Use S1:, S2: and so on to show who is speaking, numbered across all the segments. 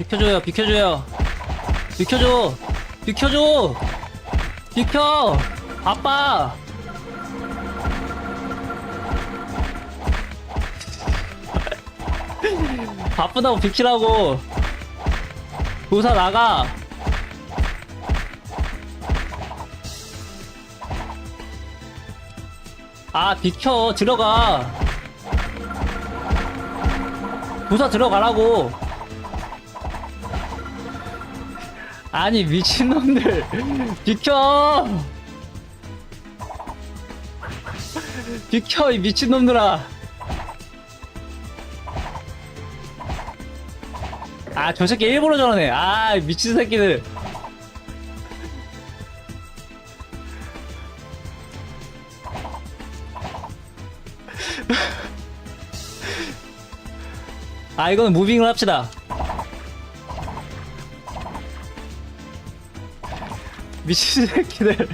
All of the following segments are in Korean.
S1: 비켜줘요, 비켜줘요. 비켜줘! 비켜줘! 비켜! 아빠! 바쁘다고 비키라고! 도사 나가! 아, 비켜! 들어가! 도사 들어가라고! 아니 미친놈들. 비켜. 비켜 이 미친놈들아. 아 저 새끼 일부러 저러네. 아 미친 새끼들. 아 이거는 무빙을 합시다 미친 새끼들.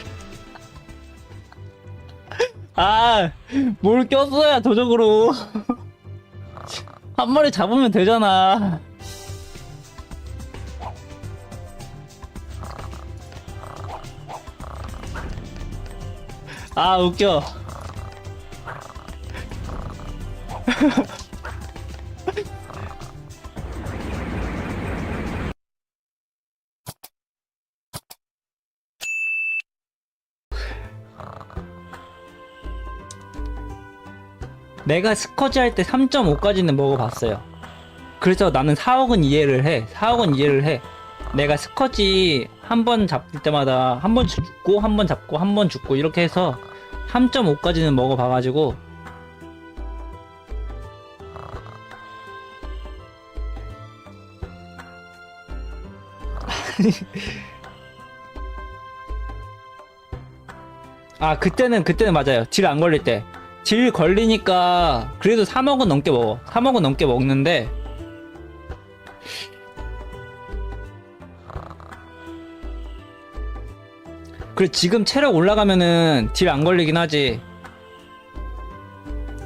S1: 아, 뭘 꼈어야 도적으로. 한 마리 잡으면 되잖아. 아, 웃겨. 내가 스커지 할 때 3.5까지는 먹어봤어요. 그래서 나는 4억은 이해를 해. 4억은 이해를 해. 내가 스커지 한 번 잡을 때마다 한 번 죽고, 한 번 잡고, 한 번 죽고, 이렇게 해서 3.5까지는 먹어봐가지고. 아, 그때는, 그때는 맞아요. 딜 안 걸릴 때. 딜 걸리니까 그래도 3억은 넘게 먹어. 3억은 넘게 먹는데 그래 지금 체력 올라가면은 딜 안 걸리긴 하지.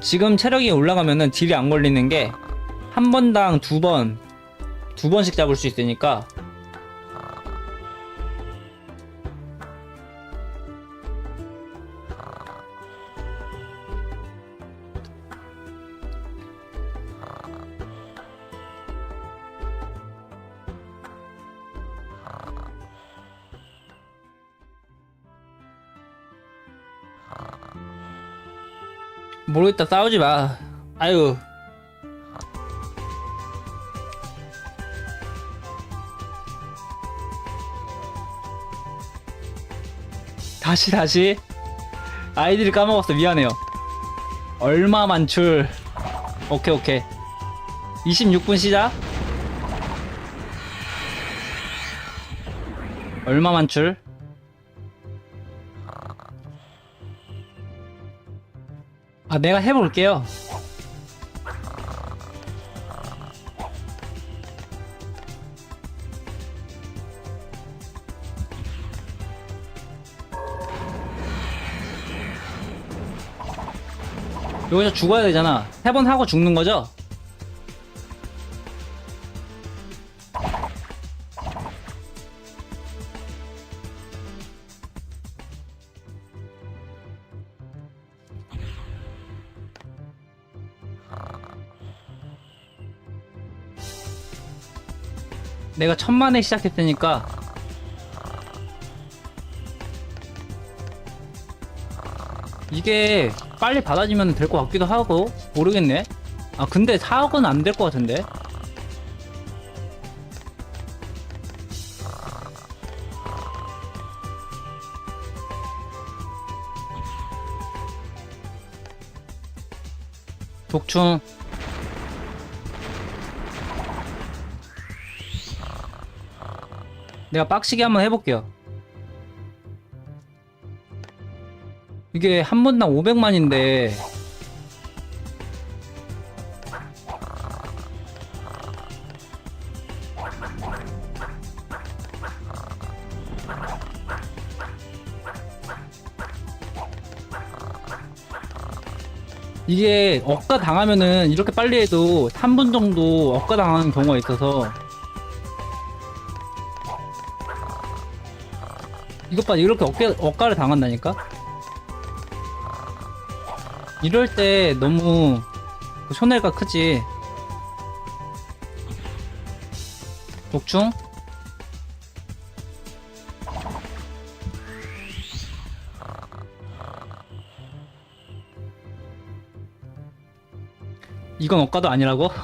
S1: 지금 체력이 올라가면은 딜이 안 걸리는 게 한 번당 두 번, 두 번씩 잡을 수 있으니까 모르겠다 싸우지 마. 아유. 다시 다시 아이디를 까먹었어 미안해요. 얼마 만출. 오케이 오케이. 26분 시작. 얼마 만출? 아, 내가 해볼게요. 여기서 죽어야 되잖아. 세 번 하고 죽는 거죠? 내가 천만에 시작했으니까. 이게 빨리 받아지면 될 것 같기도 하고 모르겠네. 아 근데 4억은 안 될 것 같은데. 독충 내가 빡시게 한번 해볼게요. 이게 한 번당 500만인데 이게 억가 당하면은 이렇게 빨리 해도 3분 정도 억가 당하는 경우가 있어서 이것 봐 이렇게 어깨 억가를 당한다니까? 이럴 때 너무 그 손해가 크지. 독충? 이건 억가도 아니라고?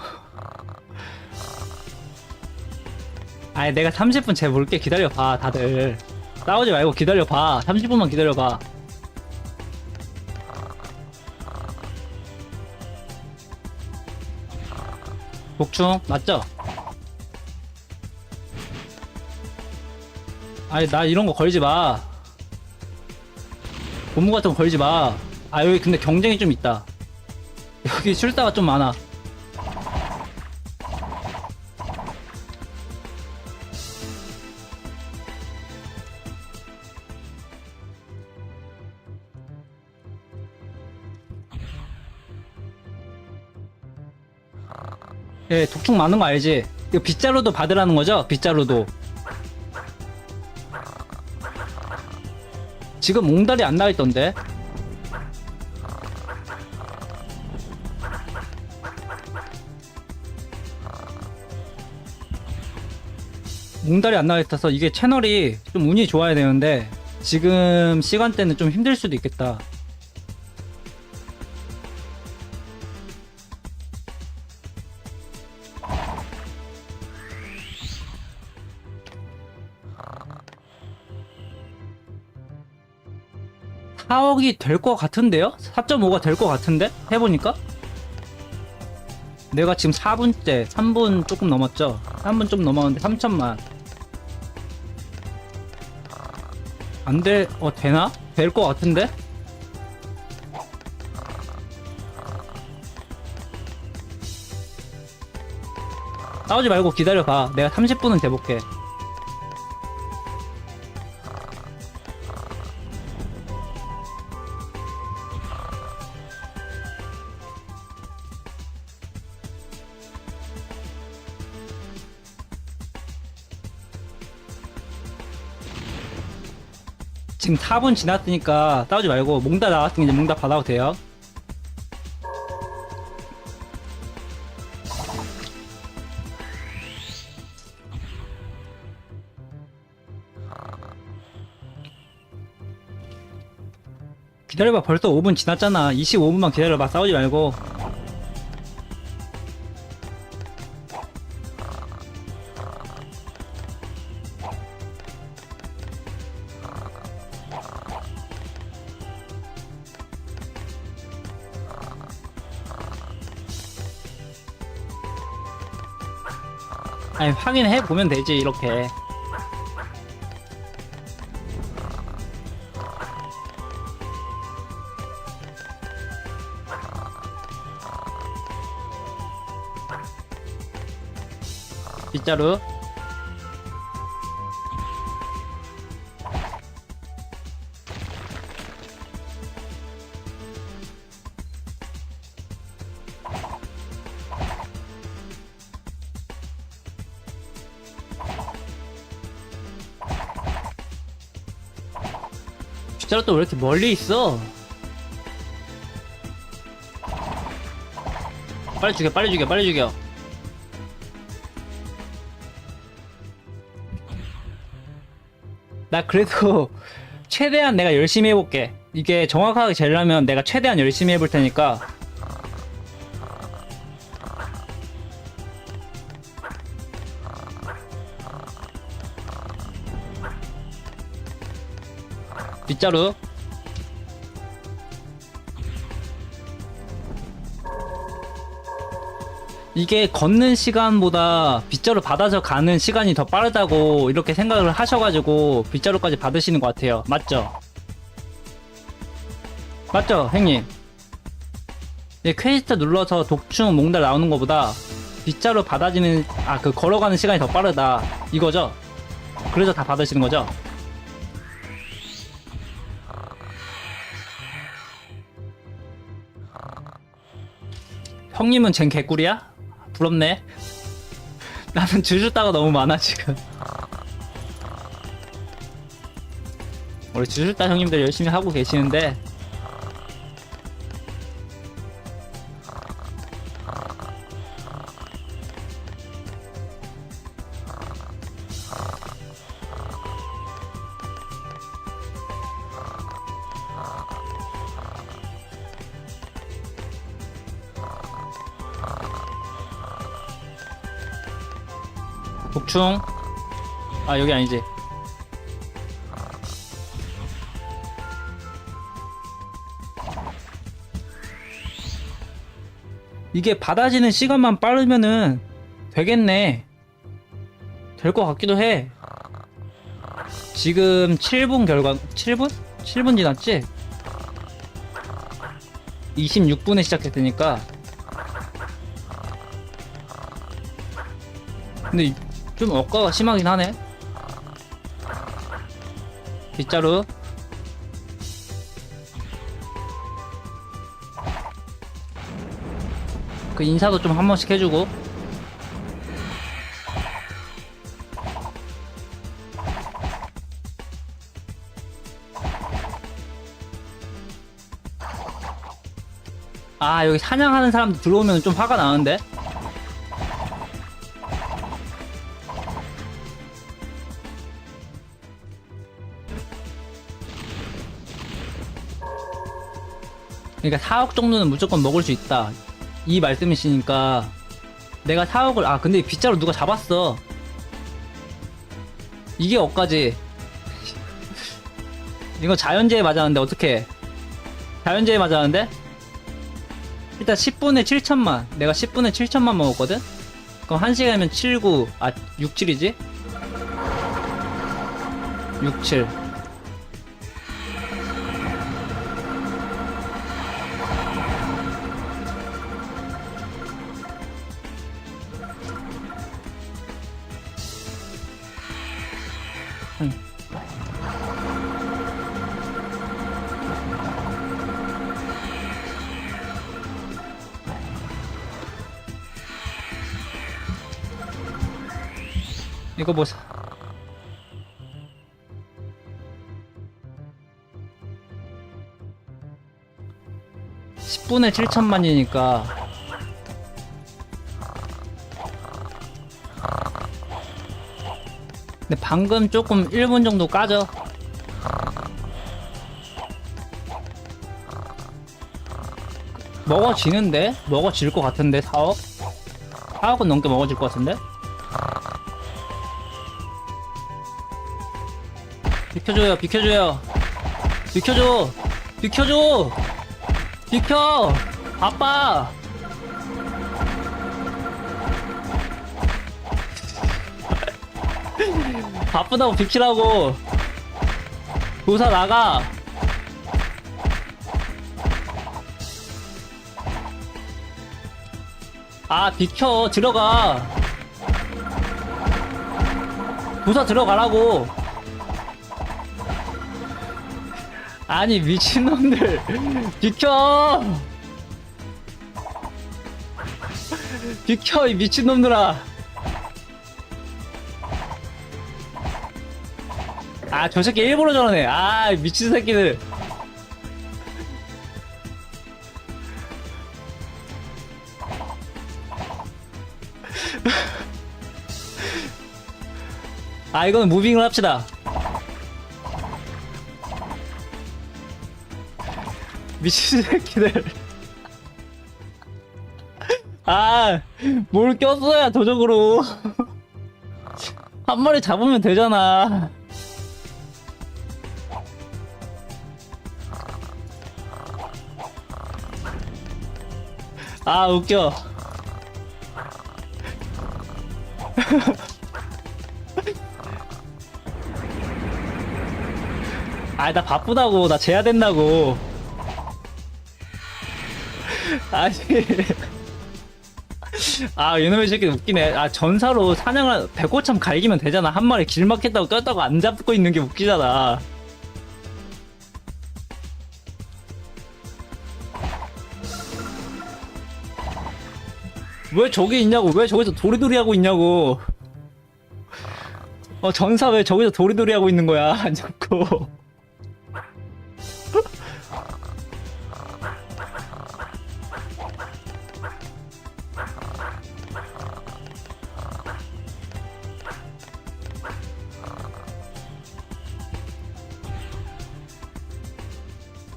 S1: 아니 내가 30분 제 볼게. 기다려봐 다들 싸우지 말고 기다려봐. 30분만 기다려봐. 복충 맞죠? 아니 나 이런 거 걸지 마. 고무 같은 거 걸지 마 아 여기 근데 경쟁이 좀 있다. 여기 술사가 좀 많아 예, 독충 많은 거 알지? 이거 빗자루도 받으라는 거죠? 빗자루도. 지금 몽달이 안 나와있던데? 몽달이 안 나와있어서 이게 채널이 좀 운이 좋아야 되는데 지금 시간대는 좀 힘들 수도 있겠다. 사억이 될 것 같은데요? 4.5가 될 것 같은데? 해보니까? 내가 지금 4분째, 3분 조금 넘었죠? 3분 좀 넘었는데 3천만. 안 돼, 어, 되나? 될 것 같은데? 싸우지 말고 기다려봐. 내가 30분은 돼볼게. 지금 4분 지났으니까 싸우지 말고 몽다 나왔으니 이제 몽다 받아도 돼요. 기다려봐. 벌써 5분 지났잖아. 25분만 기다려봐. 싸우지 말고 아니 확인해 보면 되지 이렇게. 빗자루 빗자루 또왜 이렇게 멀리 있어 빨리 죽여 빨리 죽여 빨리 죽여 나 그래도 최대한 내가 열심히 해볼게. 이게 정확하게 재려면 내가 최대한 열심히 해볼 테니까. 빗자루. 이게 걷는 시간보다 빗자루 받아서 가는 시간이 더 빠르다고 이렇게 생각을 하셔가지고 빗자루까지 받으시는 것 같아요. 맞죠? 맞죠, 형님? 이 퀘스트 눌러서 독충 몽달 나오는 것보다 빗자루 받아지는 아 그 걸어가는 시간이 더 빠르다 이거죠? 그래서 다 받으시는 거죠? 형님은 쟨 개꿀이야? 부럽네. 나는 주주 따가 너무 많아 지금. 우리 주술다 형님들 열심히 하고 계시는데 복충 아 여기 아니지. 이게 받아지는 시간만 빠르면은 되겠네. 될 것 같기도 해. 지금 7분 결과 7분? 7분 지났지? 26분에 시작했으니까. 근데 좀 억가가 심하긴 하네. 빗자루. 그 인사도 좀 한 번씩 해주고. 아 여기 사냥하는 사람들 들어오면 좀 화가 나는데 그러니까 4억 정도는 무조건 먹을 수 있다. 이 말씀이시니까 내가 4억을 아 근데 빗자루 누가 잡았어. 이게 억까지. 이거 자연재해 맞았는데 어떻게? 자연재해 맞았는데? 일단 10분에 7천만. 내가 10분에 7천만 먹었거든. 그럼 1시간이면 7, 9, 아 6, 7이지? 6, 7. 이거 뭐 사... (10분에 7천만이니까) 근데 방금 조금 1분 정도 까져 먹어지는데? 먹어질 것 같은데 4억? 4억은 넘게 먹어질 것 같은데? 비켜줘요, 비켜줘요. 비켜줘, 비켜줘, 비켜, 아빠. 바쁘다고 비키라고. 도사 나가. 아, 비켜, 들어가. 도사 들어가라고. 아니 미친놈들. 비켜. 비켜 이 미친놈들아. 아 저 새끼 일부러 저러네. 아 미친 새끼들. 아 이거는 무빙을 합시다 미친 새끼들. 아, 뭘 꼈어야 도적으로. 한 마리 잡으면 되잖아. 아, 웃겨. 아, 나 바쁘다고. 나 재야 된다고. 아니 아 이놈의 새끼 웃기네. 아 전사로 사냥을 배고참 갈기면 되잖아. 한 마리 길 막혔다고 떴다고 안 잡고 있는 게 웃기잖아. 왜 저기 있냐고. 왜 저기서 도리도리 하고 있냐고. 어 전사 왜 저기서 도리도리 하고 있는 거야 안 잡고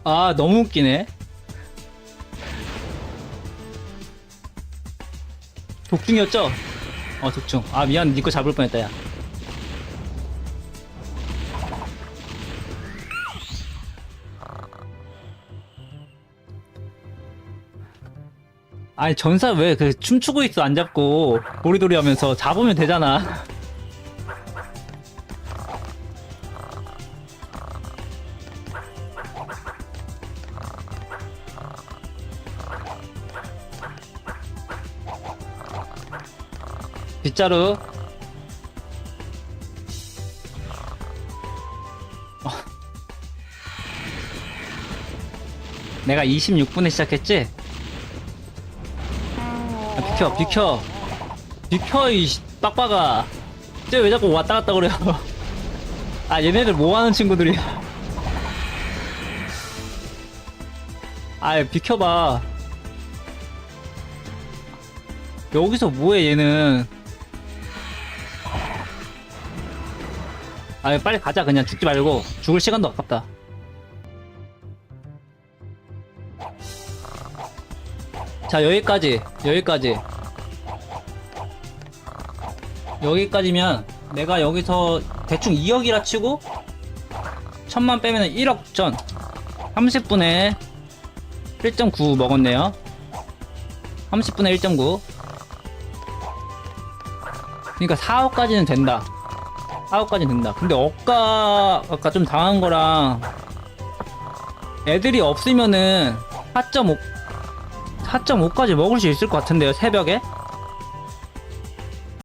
S1: 아 너무 웃기네. 독중이었죠? 어 독중. 아 미안 니거 잡을 뻔했다 야. 아니 전사 왜 그 춤추고 있어 안 잡고? 도리도리 하면서 잡으면 되잖아 빗자루 어. 내가 26분에 시작했지? 아, 비켜 비켜. 비켜 이 씨, 빡빡아. 쟤 왜 자꾸 왔다 갔다 그래요? 아 얘네들 뭐하는 친구들이야? 아 비켜봐. 여기서 뭐해 얘는 아 빨리 가자. 그냥 죽지 말고 죽을 시간도 아깝다. 자 여기까지. 여기까지. 여기까지면 내가 여기서 대충 2억이라 치고 천만 빼면 1억 전. 30분에 1.9 먹었네요. 30분에 1.9 그러니까 4억까지는 된다 4억까지는 된다. 근데 억가 아까 좀 당한 거랑 애들이 없으면은 4.5 4.5까지 먹을 수 있을 것 같은데요 새벽에